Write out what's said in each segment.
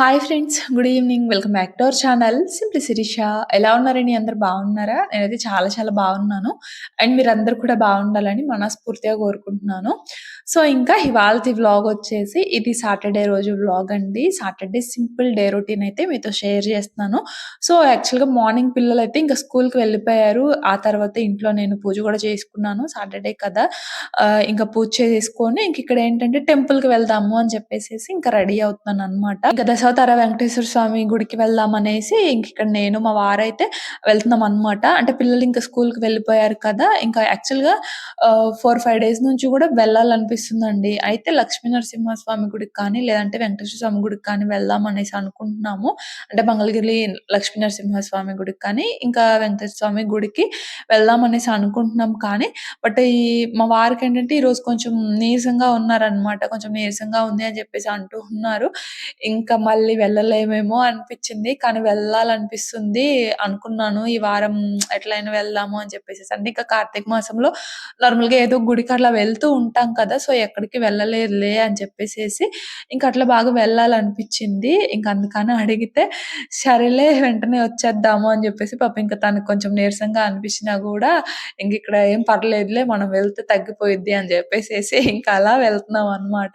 Hi friends good evening welcome back to our channel simply Sirisha ఎలా ఉన్నారండి? అందరు బాగున్నారా? నేనైతే చాలా చాలా బాగున్నాను. అండ్ మీరు అందరు కూడా బాగుండాలని మనస్ఫూర్తిగా కోరుకుంటున్నాను. సో ఇంకా ఇవాళ వ్లాగ్ వచ్చేసి ఇది సాటర్డే రోజు వ్లాగ్ అండి. సాటర్డే సింపుల్ డే రొటీన్ అయితే మీతో షేర్ చేస్తున్నాను. సో యాక్చువల్గా మార్నింగ్ పిల్లలు అయితే ఇంకా స్కూల్కి వెళ్ళిపోయారు. ఆ తర్వాత ఇంట్లో నేను పూజ కూడా చేసుకున్నాను. సాటర్డే కదా. ఇంకా పూజ చేసుకొని ఇంక ఇక్కడ ఏంటంటే టెంపుల్కి వెళ్దాము అని చెప్పేసి ఇంకా రెడీ అవుతున్నాను అనమాట ఇంకా దశావతార వెంకటేశ్వర స్వామి గుడికి వెళ్దాం అనేసి ఇంక ఇక్కడ నేను మా వారైతే వెళ్తున్నాం అనమాట అంటే పిల్లలు ఇంకా స్కూల్కి వెళ్ళిపోయారు కదా ఇంకా యాక్చువల్గా ఫోర్ ఫైవ్ డేస్ నుంచి కూడా వెళ్ళాలనిపిస్తుందండి. అయితే లక్ష్మీ నరసింహ స్వామి గుడికి కానీ లేదంటే వెంకటేశ్వర స్వామి గుడికి కానీ వెళ్దాం అనేసి అనుకుంటున్నాము. అంటే మంగళగిరి లక్ష్మీ నరసింహ స్వామి గుడికి కానీ ఇంకా వెంకటేశ్వర స్వామి గుడికి వెళ్దాం అనేసి అనుకుంటున్నాం కానీ బట్ ఈ మా వారికి ఏంటంటే ఈరోజు కొంచెం నీరసంగా ఉన్నారనమాట కొంచెం నీరసంగా ఉంది అని చెప్పేసి అంటూ ఉన్నారు. ఇంకా మళ్ళీ మళ్ళీ వెళ్ళలేమేమో అనిపించింది. కానీ వెళ్ళాలనిపిస్తుంది. అనుకున్నాను ఈ వారం ఎట్లయినా వెళ్దాము అని చెప్పేసి. అంటే ఇంకా కార్తీక మాసంలో నార్మల్గా ఏదో గుడికి అట్లా వెళ్తూ ఉంటాం కదా. సో ఎక్కడికి వెళ్ళలేదులే అని చెప్పేసేసి ఇంకా అట్లా బాగా వెళ్ళాలనిపించింది. ఇంకా అందుకని అడిగితే సరేలే వెంటనే వచ్చేద్దాము అని చెప్పేసి పాపం ఇంకా తనకు కొంచెం నీరసంగా అనిపించినా కూడా ఇంక ఇక్కడ ఏం పర్లేదులే మనం వెళ్తే తగ్గిపోయిద్ది అని చెప్పేసేసి ఇంకా అలా వెళ్తున్నాం అన్నమాట.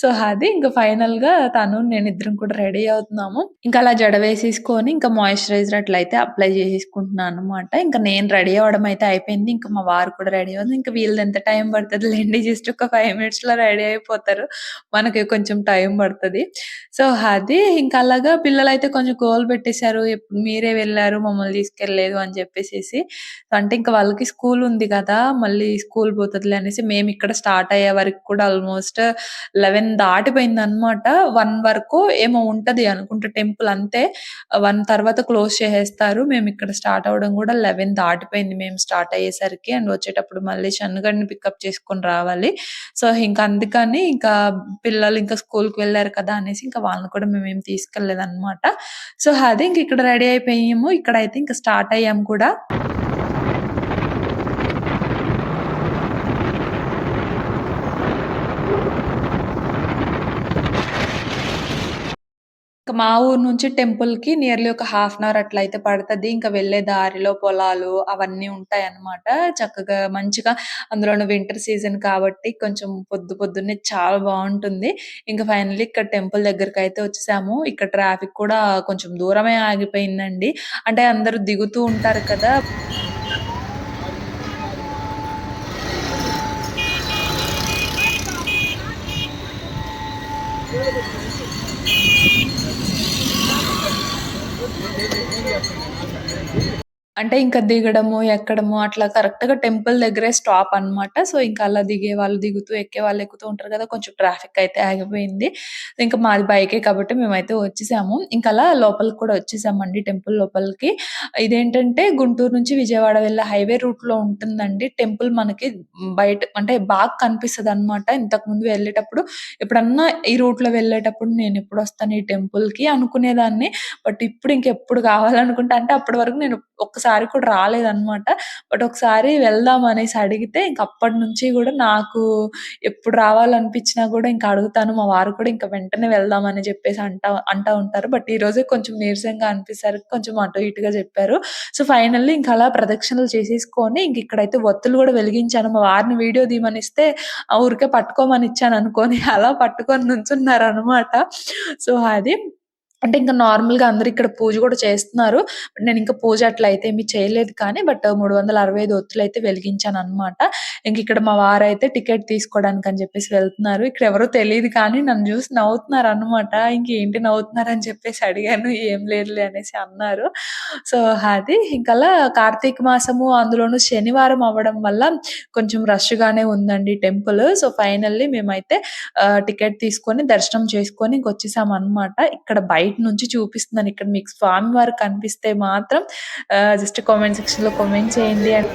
సో అది ఇంకా ఫైనల్గా తను నేను ఇద్దరం కూడా రెడీ అవుతున్నాము. ఇంకా అలా జడ వేసేసుకొని ఇంకా మాయిశ్చరైజర్ అట్లా అయితే అప్లై చేసేసుకుంటున్నాను అనమాట ఇంకా నేను రెడీ అవ్వడం అయితే అయిపోయింది. ఇంకా మా వారు కూడా రెడీ అవుతుంది ఇంకా వీళ్ళది ఎంత టైం పడుతుంది లేండి? జస్ట్ ఒక ఫైవ్ మినిట్స్లో రెడీ అయిపోతారు. మనకి కొంచెం టైం పడుతుంది. సో అది ఇంకా అలాగా పిల్లలు అయితే కొంచెం గోల్ పెట్టేశారు. మీరే వెళ్ళారు మమ్మల్ని తీసుకెళ్ళలేదు అని చెప్పేసి అంటే ఇంకా వాళ్ళకి స్కూల్ ఉంది కదా మళ్ళీ స్కూల్ పోతుంది అనేసి మేము ఇక్కడ స్టార్ట్ అయ్యే వరకు కూడా ఆల్మోస్ట్ లెవెన్ దాటిపోయింది అనమాట వన్ వరకు ఏమో ఉంటది అనుకుంటా టెంపుల్ అంతే. వన్ తర్వాత క్లోజ్ చేసేస్తారు. మేము ఇక్కడ స్టార్ట్ అవ్వడం కూడా లెవెన్ దాటిపోయింది మేము స్టార్ట్ అయ్యేసరికి. అండ్ వచ్చేటప్పుడు మళ్ళీ షన్నుగడిని పికప్ చేసుకొని రావాలి. సో ఇంకా అందుకని ఇంకా పిల్లలు ఇంకా స్కూల్కి వెళ్ళారు కదా అనేసి ఇంకా వాళ్ళని కూడా మేము ఏం తీసుకెళ్ళేదు అనమాట సో అదే ఇంక ఇక్కడ రెడీ అయిపోయాము. ఇక్కడ అయితే ఇంకా స్టార్ట్ అయ్యాము కూడా. మా ఊరు నుంచి టెంపుల్కి నియర్లీ ఒక హాఫ్ అన్ అవర్ అట్లా అయితే పడుతుంది. ఇంకా వెళ్ళే దారిలో పొలాలు అవన్నీ ఉంటాయి అన్నమాట చక్కగా మంచిగా అందులోను వింటర్ సీజన్ కాబట్టి కొంచెం పొద్దు పొద్దున్నే చాలా బాగుంటుంది. ఇంకా ఫైనల్లీ ఇక్కడ టెంపుల్ దగ్గరికి అయితే వచ్చేసాము. ఇక్కడ ట్రాఫిక్ కూడా కొంచెం దూరమే ఆగిపోయిందండి. అంటే అందరూ దిగుతూ ఉంటారు కదా. అంటే ఇంకా దిగడము, ఎక్కడము అట్లా కరెక్ట్‌గా టెంపుల్ దగ్గరే స్టాప్ అన్నమాట. సో, ఇంకా అలా దిగేవాళ్ళు దిగుతూ, ఎక్కేవాళ్ళు ఎక్కుతూ ఉంటారు కదా! కొంచెం ట్రాఫిక్ అయితే ఆగిపోయింది. ఇంకా మాది బైకే కాబట్టి మేమైతే వచ్చేసాము. ఇంకా అలా లోపలికి కూడా వచ్చేసామండి టెంపుల్ లోపలికి. ఇదేంటంటే గుంటూరు నుంచి విజయవాడ వెళ్ళే హైవే రూట్‌లో ఉంటుందండి. టెంపుల్ మనకి బయట అంటే బాగా కనిపిస్తదన్నమాట. ఇంతకుముందు వెళ్ళేటప్పుడు ఎప్పుడన్నా ఈ రూట్‌లో వెళ్ళేటప్పుడు నేనెప్పుడొస్తాను ఈ టెంపుల్‌కి అనుకునేదాన్ని. బట్ ఇప్పుడు ఇంకెప్పుడు కావాలనుకుంటే అంటే అప్పటి వరకు నేను ఒక్కసారి కూడా రాలేదన్నమాట. బట్ ఒకసారి వెళ్దాం అనేసి అడిగితే ఇంక అప్పటినుంచి కూడా నాకు ఎప్పుడు రావాలనిపించినా కూడా ఇంకా అడుగుతాను. మా వారు కూడా ఇంకా వెంటనే వెళ్దాం అని చెప్పేసి అంటా అంటా ఉంటారు. బట్ ఈరోజే కొంచెం నీరసంగా అనిపిస్తారు కొంచెం అటు ఇటుగా చెప్పారు. సో, ఫైనల్లీ ఇంకా అలా ప్రదక్షిణలు చేసేసుకొని ఇంక ఇక్కడైతే ఒత్తులు కూడా వెలిగించాను. మా వారిని వీడియో దీమనిస్తే ఊరికే పట్టుకోమని ఇచ్చాను అనుకొని అలా పట్టుకొని నుంచున్నారనమాట. సో, అది అంటే ఇంకా నార్మల్‌గా అందరూ ఇక్కడ పూజ కూడా చేస్తున్నారు. నేను ఇంకా పూజ అట్లా అయితే ఏమి చేయలేదు కానీ బట్ 365 ఒత్తులైతే వెలిగించాననమాట. ఇంక ఇక్కడ మా వారైతే టికెట్ తీసుకోవడానికి అని చెప్పేసి వెళ్తున్నారు. ఇక్కడ ఎవరో తెలియదు కానీ నన్ను చూసి నవ్వుతున్నారు అనమాట ఇంకేంటి అని చెప్పేసి అడిగాను. "ఏం లేదులే" అనేసి అన్నారు. సో, అది ఇంకలా కార్తీక మాసము అందులోనూ శనివారం అవ్వడం వల్ల కొంచెం రష్‌గానే ఉందండి టెంపుల్. సో, ఫైనల్లీ మేమైతే టికెట్ తీసుకొని దర్శనం చేసుకొని ఇంకొచ్చేసాం అనమాట ఇక్కడ బయట నుంచి చూపిస్తున్నాను. ఇక్కడ మీకు స్వామివారు కనిపిస్తే మాత్రం జస్ట్ కామెంట్ సెక్షన్‌లో కామెంట్ చేయండి. అండ్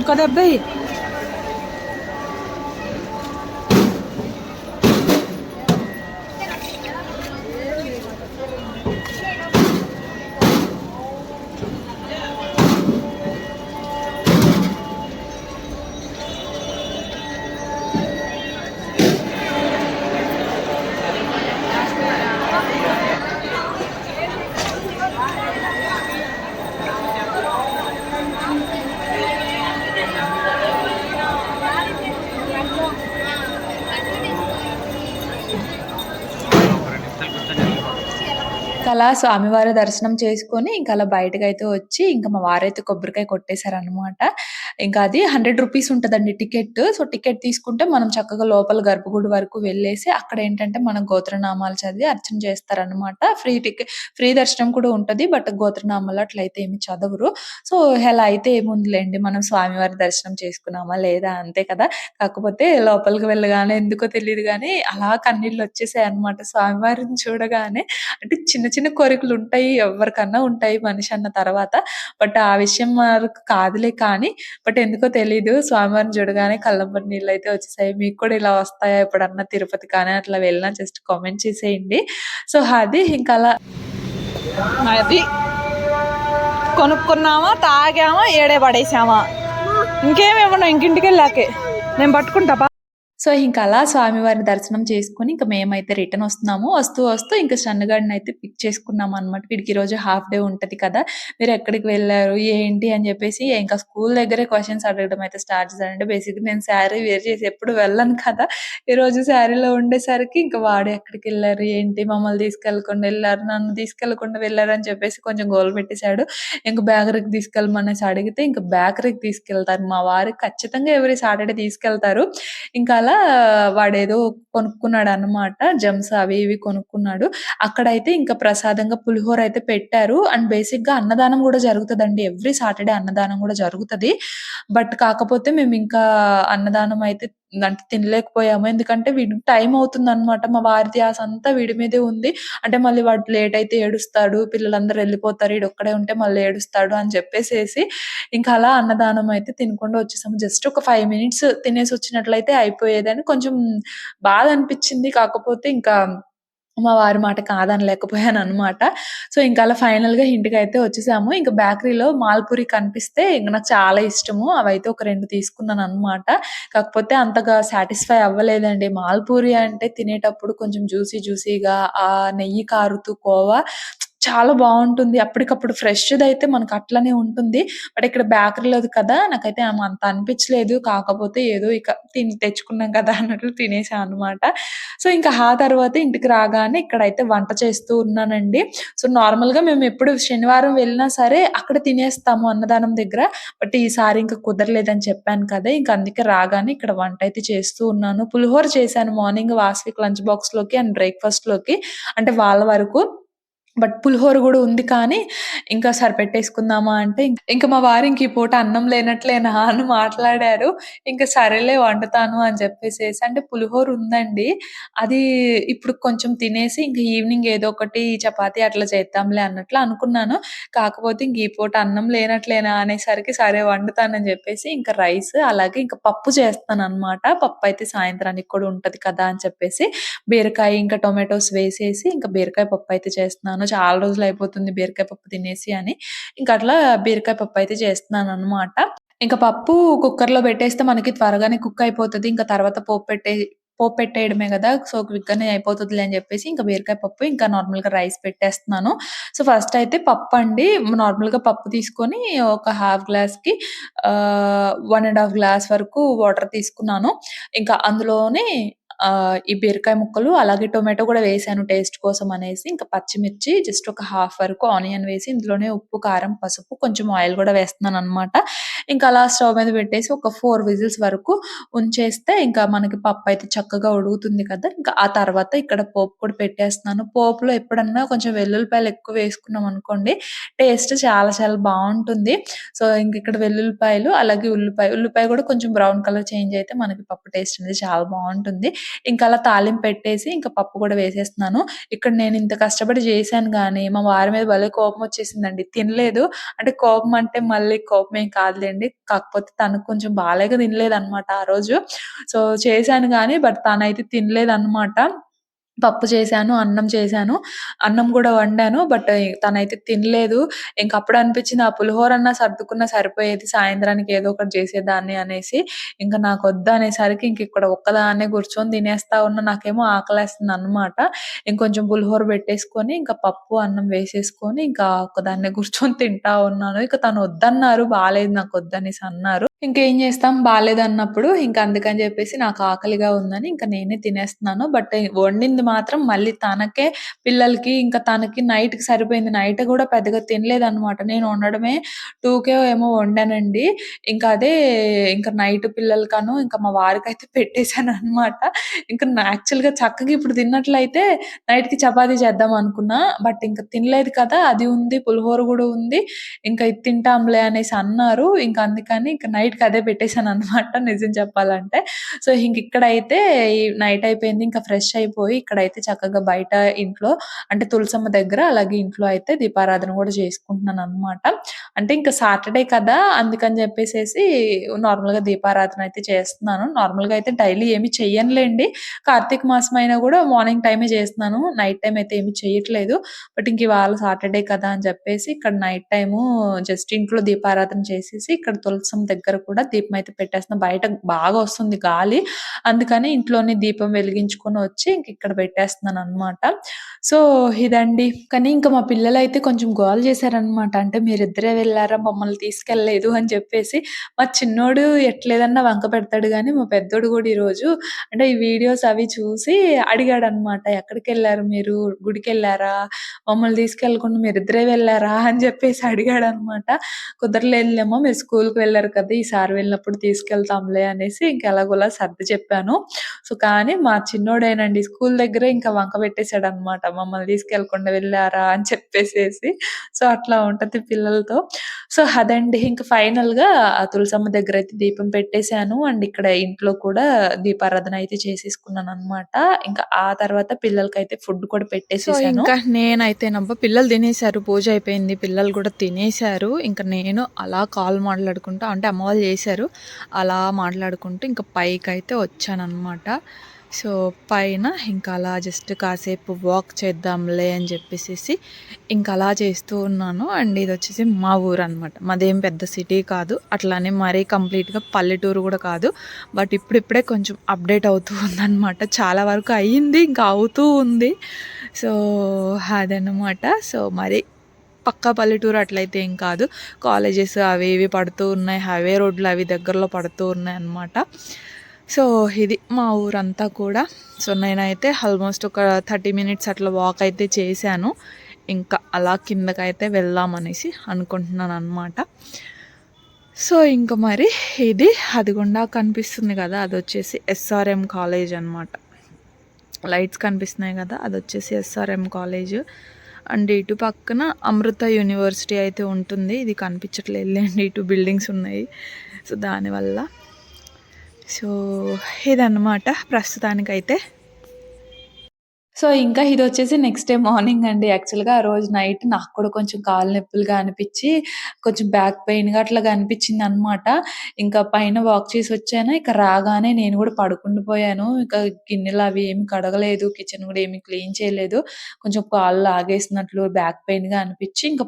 ఇంకో డెబ్బై అలా స్వామివారి దర్శనం చేసుకొని ఇంకా అలా బయటకైతే వచ్చి ఇంకా మా వారైతే కొబ్బరికాయ కొట్టేశారనమాట. ఇంకా అది హండ్రెడ్ రూపీస్ ఉంటదండి టికెట్. సో, టికెట్ తీసుకుంటే మనం చక్కగా లోపల గర్భగుడి వరకు వెళ్ళేసి అక్కడ ఏంటంటే మన గోత్రనామాలు చదివి అర్చన చేస్తారనమాట. ఫ్రీ టికెట్ ఫ్రీ దర్శనం కూడా ఉంటుంది బట్ గోత్రనామాలు అట్లయితే ఏమి చదవరు. సో, ఎలా అయితే ఏముందిలేండి మనం స్వామివారి దర్శనం చేసుకున్నామా లేదా అంతే కదా! కాకపోతే లోపలికి వెళ్ళగానే ఎందుకో తెలియదు కానీ అలా కన్నీళ్ళు వచ్చేసాయి అనమాట స్వామివారిని చూడగానే. అంటే చిన్న చిన్న కోరికలు ఉంటాయి ఎవరికన్నా ఉంటాయి మనిషి అన్న తర్వాత. బట్ ఆ విషయం వరకు కాదులే కానీ బట్ ఎందుకో తెలీదు స్వామివారిని చూడగానే కల్లంబరి నీళ్ళు అయితే వచ్చేసాయి. మీకు కూడా ఇలా వస్తాయా ఎప్పుడన్నా తిరుపతి కానీ అట్లా వెళ్ళినా జస్ట్ కామెంట్ చేసేయండి. సో, అది ఇంకా అలా అది కొనుక్కున్నామా తాగామా ఏడే పడేసామా ఇంకేమి ఇవ్వను ఇంకింటికి నేను పట్టుకుంటా సో, ఇంక అలా స్వామివారి దర్శనం చేసుకొని ఇంకా మేమైతే రిటర్న్ వస్తున్నాము. వస్తూ వస్తూ ఇంకా షన్నుగాడిని అయితే పిక్ చేసుకున్నామనమాట. వీడికి ఈరోజు హాఫ్ డే ఉంటది కదా! మీరు ఎక్కడికి వెళ్ళారు ఏంటి? అని చెప్పేసి ఇంకా స్కూల్ దగ్గరే క్వశ్చన్స్ అడగడం అయితే స్టార్ట్ చేశారంటే బేసిక్‌గా నేను శారీ వేర్ చేసి ఎప్పుడు వెళ్ళను కదా! ఈరోజు శారీలో ఉండేసరికి ఇంకా వాడు ఎక్కడికి వెళ్ళారు ఏంటి? మమ్మల్ని తీసుకెళ్ళకుండా వెళ్ళారు నన్ను తీసుకెళ్ళకుండా వెళ్ళారు అని చెప్పేసి కొంచెం గోల్ పెట్టేశాడు ఇంక బేకరీకి తీసుకెళ్ళమనేసి అడిగితే ఇంకా బేకరీకి తీసుకెళ్తారు. మా వారికి ఖచ్చితంగా ఎవరి సాటర్‌డే తీసుకెళ్తారు. ఇంకా అలా వాడేదో కొనుక్కున్నాడన్నమాట. జమ్స్ అవి ఇవి కొనుక్కున్నాడు. అక్కడైతే ఇంకా ప్రసాదంగా పులిహోర అయితే పెట్టారు. అండ్ బేసిక్గా అన్నదానం కూడా జరుగుతుందండి ఎవ్రీ సాటర్‌డే అన్నదానం కూడా జరుగుతది. బట్ కాకపోతే మేము ఇంకా అన్నదానం అయితే అంటే తినలేకపోయాము. ఎందుకంటే వీడికి టైం అవుతుందన్నమాట. మా వారి ధ్యాస అంతా వీడి మీదే ఉంది. అంటే మళ్ళీ వాడు లేట్ అయితే ఏడుస్తాడు. పిల్లలందరూ వీడు ఒక్కడే ఉంటే మళ్ళీ ఏడుస్తాడు అని చెప్పేసేసి ఇంకా అలా అన్నదానం అయితే తినకుండా వచ్చేసాము. జస్ట్ ఒక ఫైవ్ మినిట్స్ తినేసి వచ్చినట్లయితే అయిపోయేదని కొంచెం బాధ అనిపించింది కాకపోతే ఇంకా మా వారి మాట కాదనలేకపోయాననమాట. సో, ఇంకా అలా ఫైనల్‌గా అయితే వచ్చేసాము. ఇంకా బేకరీలో మాల్‌పూరి కనిపిస్తే ఇంకా నాకు చాలా ఇష్టము. అవైతే ఒక రెండు తీసుకున్నాను అనమాట కాకపోతే అంతగా సాటిస్ఫై అవ్వలేదండి. మాల్‌పూరి అంటే తినేటప్పుడు కొంచెం జ్యూసీ జ్యూసీగా ఆ నెయ్యి కారుతూ కోవా చాలా బాగుంటుంది అప్పటికప్పుడు ఫ్రెష్‌దయితే మనకు అట్లనే ఉంటుంది. బట్ ఇక్కడ బేకరీలోది కదా! నాకైతే అంత అనిపించలేదు. కాకపోతే ఏదో ఇక తిని తెచ్చుకున్నాం కదా! అన్నట్లు తినేసా అనమాట. సో, ఇంకా ఆ తర్వాత ఇంటికి రాగానే ఇక్కడైతే వంట చేస్తూ ఉన్నానండి. సో, నార్మల్‌గా మేము ఎప్పుడు శనివారం వెళ్ళినా సరే అక్కడ తినేస్తాము అన్నదానం దగ్గర. బట్ ఈసారి ఇంకా కుదరలేదని చెప్పాను కదా! ఇంకా అందుకే రాగానే ఇక్కడ వంట అయితే చేస్తూ ఉన్నాను. పులిహోర చేశాను మార్నింగ్ వాసవికి లంచ్ బాక్స్‌లోకి అండ్ బ్రేక్‌ఫాస్ట్‌లోకి అంటే వాళ్ళ వరకు. బట్ పులిహోర కూడా ఉంది కానీ, ఇంకా సరిపెట్టేసుకుందామా అంటే ఇంకా మా వారు ఇంక ఈ పూట అన్నం లేనట్లేనా అని మాట్లాడారు. ఇంకా సరేలే వండుతాను అని చెప్పేసేసి అంటే పులిహోర ఉందండి. అది ఇప్పుడు కొంచెం తినేసి ఇంకా ఈవినింగ్ ఏదో ఒకటి చపాతి అట్లా చేద్దాంలే అన్నట్లు అనుకున్నాను. కాకపోతే ఇంక ఈ పూట అన్నం లేనట్లేనా అనేసరికి సరే వండుతానని చెప్పేసి ఇంకా రైస్ అలాగే ఇంకా పప్పు చేస్తాను అన్నమాట పప్పు అయితే సాయంత్రానికి కూడా ఉంటది కదా! అని చెప్పేసి బీరకాయ ఇంకా టొమాటోస్ వేసేసి ఇంకా బీరకాయ పప్పు అయితే చేస్తున్నాను. చాలా రోజులు అయిపోతుంది బీరకాయ పప్పు తినేసి అని. ఇంకా అట్లా బీరకాయ పప్పు అయితే చేస్తున్నాను అనమాట ఇంకా పప్పు కుక్కర్‌లో పెట్టేస్తే మనకి త్వరగానే కుక్ అయిపోతుంది ఇంకా తర్వాత పోపు పెట్టే పోపు పెట్టేయడమే కదా సో, క్విక్‌గానే అయిపోతుందిలే అని చెప్పేసి ఇంకా బీరకాయ పప్పు ఇంకా నార్మల్‌గా రైస్ పెట్టేస్తున్నాను. సో, ఫస్ట్ అయితే పప్పు అండి నార్మల్‌గా పప్పు తీసుకొని ఒక హాఫ్ గ్లాస్‌కి వన్ అండ్ హాఫ్ గ్లాస్ వరకు వాటర్ తీసుకున్నాను. ఇంకా అందులోనే ఈ బీరకాయ ముక్కలు అలాగే టొమాటో కూడా వేసాను టేస్ట్ కోసం అనేసి. ఇంకా పచ్చిమిర్చి జస్ట్ ఒక హాఫ్ వరకు ఆనియన్ వేసి ఇందులోనే ఉప్పు, కారం, పసుపు కొంచెం ఆయిల్ కూడా వేస్తున్నాను అనమాట ఇంకా అలా స్టవ్ మీద పెట్టేసి ఒక ఫోర్ విజిల్స్ వరకు ఉంచేస్తే ఇంకా మనకి పప్పు అయితే చక్కగా ఉడుకుతుంది కదా! ఇంకా ఆ తర్వాత ఇక్కడ పోపు కూడా పెట్టేస్తున్నాను. పోపులో ఎప్పుడన్నా కొంచెం వెల్లుల్లిపాయలు ఎక్కువ వేసుకున్నాం అనుకోండి టేస్ట్ చాలా చాలా బాగుంటుంది సో, ఇంక ఇక్కడ వెల్లుల్లిపాయలు అలాగే ఉల్లిపాయ, ఉల్లిపాయ కూడా కొంచెం బ్రౌన్ కలర్ చేంజ్ అయితే మనకి పప్పు టేస్ట్ అనేది చాలా బాగుంటుంది ఇంకా అలా తాలింపు పెట్టేసి ఇంకా పప్పు కూడా వేసేస్తున్నాను. ఇక్కడ నేను ఇంత కష్టపడి చేశాను కానీ మా వారి మీద భలే కోపం వచ్చేసిందండి. తినలేదు. అంటే కోపం అంటే మళ్ళీ కోపం ఏం కాదులేండి కాకపోతే తనకు కొంచెం బాగాలేక తినలేదు అనమాట ఆ రోజు. సో, చేశాను కానీ బట్ తనైతే తినలేదనమాట. పప్పు చేశాను, అన్నం చేశాను. అన్నం కూడా వండాను. బట్ తనైతే తినలేదు. ఇంక అప్పుడు అనిపించింది ఆ పులిహోరన్నా సర్దుకున్న సరిపోయేది. సాయంత్రానికి ఏదో ఒకటి చేసేదాన్ని అనేసి. ఇంకా నాకు వద్దా అనేసరికి ఇంక ఇక్కడ ఒక్కదాన్నే కూర్చొని తినేస్తా ఉన్నా. నాకేమో ఆకలేస్తుందనమాట. ఇంకొంచెం పులిహోర పెట్టేసుకొని ఇంకా పప్పు, అన్నం వేసేసుకొని ఇంకా ఒక్కదాన్నే కూర్చొని తింటా ఉన్నాను. ఇక తను వద్దన్నారు. బాగాలేదు నాకు వద్దనేసి అన్నారు. ఇంకేం చేస్తాం బాగాలేదు అన్నప్పుడు ఇంకా అందుకని చెప్పేసి నాకు ఆకలిగా ఉందని ఇంకా నేనే తినేస్తున్నాను. బట్ వండింది తినింది మాత్రం మళ్ళీ తనకే, పిల్లలకి ఇంకా తనకి నైట్‌కి సరిపోయింది. నైట్ కూడా పెద్దగా తినలేదు అనమాట నేను వండడమే టూకే ఏమో వండానండి. ఇంకా అదే ఇంకా నైట్ పిల్లలకను, ఇంకా మా వారికి అయితే పెట్టేశాను అనమాట ఇంకా యాక్చువల్ యాక్చువల్‌గా చక్కగా ఇప్పుడు తిన్నట్లయితే నైట్‌కి చపాతీ చేద్దాం అనుకున్నా. బట్ ఇంకా తినలేదు కదా! అది ఉంది, పులిహోర కూడా ఉంది. ఇంకా ఇది తింటాంలే అనేసి అన్నారు. ఇంకా అందుకని ఇంక నైట్‌కి అదే పెట్టేశాను అనమాట నిజం చెప్పాలంటే. సో, ఇంక ఇక్కడైతే నైట్ అయిపోయింది. ఇంకా ఫ్రెష్ అయిపోయి ఇక్కడైతే చక్కగా బయట ఇంట్లో అంటే తులసమ్మ దగ్గర, అలాగే ఇంట్లో అయితే దీపారాధన కూడా చేసుకుంటున్నాను అనమాట అంటే ఇంకా సాటర్‌డే కదా! అందుకని జెప్పేసేసి నార్మల్‌గా దీపారాధన అయితే చేస్తున్నాను. నార్మల్‌గా అయితే డైలీ ఏమి చెయ్యనులేండి. కార్తీక మాసం అయినా కూడా మార్నింగ్ టైమే చేస్తున్నాను. నైట్ టైం అయితే ఏమి చెయ్యట్లేదు. బట్ ఇంక ఇవాళ సాటర్‌డే కదా! అని చెప్పేసి ఇక్కడ నైట్ టైము జస్ట్ ఇంట్లో దీపారాధన చేసేసి, ఇక్కడ తులసమ్మ దగ్గర కూడా దీపం అయితే పెట్టేస్తున్నా. బయట బాగా వస్తుంది గాలి. అందుకని ఇంట్లోనే దీపం వెలిగించుకొని వచ్చి ఇంక ఇక్కడ పెట్టేస్తున్నాను అనమాట సో, ఇదండి. కానీ ఇంకా మా పిల్లలు అయితే కొంచెం గోల చేశారనమాట. అంటే మీరిద్దరే వెళ్ళారా మమ్మల్ని తీసుకెళ్ళలేదు అని చెప్పేసి. మా చిన్నోడు ఎట్లేదన్నా వంక పెడతాడు కానీ మా పెద్దోడు కూడా ఈరోజు అంటే ఈ వీడియోస్ అవి చూసి అడిగాడు అన్నమాట ఎక్కడికి వెళ్ళారు మీరు? గుడికి వెళ్ళారా మమ్మల్ని తీసుకెళ్ళకుండా మీరిద్దరే వెళ్ళారా అని చెప్పేసి అడిగాడు అనమాట కుదరలేదులేమో మీరు స్కూల్కి వెళ్ళారు కదా! ఈసారి వెళ్ళినప్పుడు తీసుకెళ్తాంలే అనేసి ఇంక ఎలాగోలా సర్ది చెప్పాను. సో, కానీ మా చిన్నోడేనండి స్కూల్ దగ్గర ఇంకా వంక పెట్టేసాడనమాట. మమ్మల్ని తీసుకెళ్ళకుండా వెళ్ళారా అని చెప్పేసేసి. సో, అట్లా ఉంటది పిల్లలతో. సో, అదండి. ఇంక ఫైనల్‌గా ఆ తులసమ్మ దగ్గరైతే దీపం పెట్టేసాను. అండ్ ఇక్కడ ఇంట్లో కూడా దీపారాధన అయితే చేసేసుకున్నాననమాట. ఇంకా ఆ తర్వాత పిల్లలకైతే ఫుడ్ కూడా పెట్టేసేసాను. ఇంకా నేనైతేనబ్బా పిల్లలు తినేసారు. పూజ అయిపోయింది. పిల్లలు గూడా తినేసారు. ఇంక నేను అలా కాల్ మాట్లాడుకుంటా అంటే అమ్మ వాళ్ళు చేశారు. అలా మాట్లాడుకుంటూ ఇంక పైకైతే వచ్చాననమాట. సో, పైన ఇంకా అలా జస్ట్ కాసేపు వాక్ చేద్దాంలే అని చెప్పేసేసి ఇంకా అలా చేస్తూ ఉన్నాను. అండ్ ఇది వచ్చేసి మా ఊరు అనమాట మాదేం పెద్ద సిటీ కాదు. అట్లానే మరీ కంప్లీట్‌గా పల్లెటూరు కూడా కాదు. బట్ ఇప్పుడిప్పుడే కొంచెం అప్‌డేట్ అవుతూ ఉందనమాట. చాలా వరకు అయింది. ఇంకా అవుతూ ఉంది. సో, అదనమాట. సో, మరి పక్కా పల్లెటూరు అట్లయితే ఏం కాదు. కాలేజెస్ అవి ఇవి పడుతూ ఉన్నాయి. హైవే రోడ్లు అవి దగ్గరలో పడుతూ ఉన్నాయి అన్నమాట సో, ఇది మా ఊరంతా కూడా. సో, నేనైతే ఆల్మోస్ట్ ఒక 30 మినిట్స్ అట్లా వాక్ అయితే చేశాను. ఇంకా అలా కిందకైతే వెళ్దామనేసి అనుకుంటున్నాననమాట. సో, ఇంక మరి ఇది అదిగుండా కనిపిస్తుంది కదా అది వచ్చేసి ఎస్ఆర్ఎం కాలేజ్ అనమాట. లైట్స్ కనిపిస్తున్నాయి కదా అది వచ్చేసి ఎస్ఆర్ఎం కాలేజ్. అండ్ ఇటు పక్కన అమృత యూనివర్సిటీ అయితే ఉంటుంది. ఇది కనిపించట్లేదులెండి. ఇటు బిల్డింగ్స్ ఉన్నాయి. సో, దానివల్ల. సో, ఇదన్నమాట ప్రస్తుతానికైతే. సో, ఇంకా ఇది వచ్చేసి నెక్స్ట్ డే మార్నింగ్ అండి. యాక్చువల్‌గా ఆ రోజు నైట్ నాకు కూడా కొంచెం కాలు నొప్పులుగా అనిపించి కొంచెం బ్యాక్ పెయిన్‌గా అట్లాగా అనమాట ఇంకా పైన వాక్ చేసి వచ్చాను ఇక రాగానే నేను గూడా పడుకుండిపోయాను. ఇక గిన్నెలు అవి ఏమి కడగలేదు. కిచెన్ కూడా ఏమి క్లీన్ చేయలేదు. కొంచెం కాళ్ళు లాగేసినట్లు బ్యాక్ పెయిన్‌గా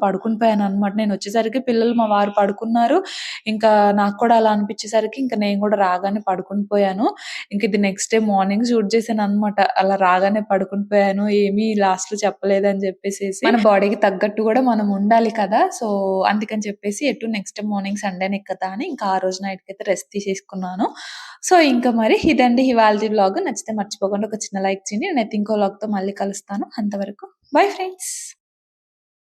పడుకుని పోయాను అనమాట నేను వచ్చేసరికి పిల్లలు మా వారు పడుకున్నారు. ఇంకా నాకు కూడా అలా అనిపించేసరికి ఇంకా నేను కూడా రాగానే పడుకుని పోయాను. ఇంక ఇది నెక్స్ట్ డే మార్నింగ్ షూట్ చేశాననమాట. అలా రాగానే పడుకుని ఏమి లాస్ట్లో చెప్పలేదు చెప్పలేదని చెప్పేసి మన బాడీకి తగ్గట్టు కూడా మనం ఉండాలి కదా! సో, అందుకని చెప్పేసి ఎటు నెక్స్ట్ మార్నింగ్ సండేనే కదా! అని ఇంకా ఆ రోజు నైట్ అయితే రెస్ట్ తీసేసుకున్నాను. సో, ఇంకా మరి ఇదండి ఇవాల్టి బ్లాగ్ నచ్చితే మర్చిపోకుండా ఒక చిన్న లైక్ చేయండి. నేనైతే ఇంకో వ్లాగ్‌తో మళ్ళీ కలుస్తాను. అంతవరకు బై ఫ్రెండ్స్.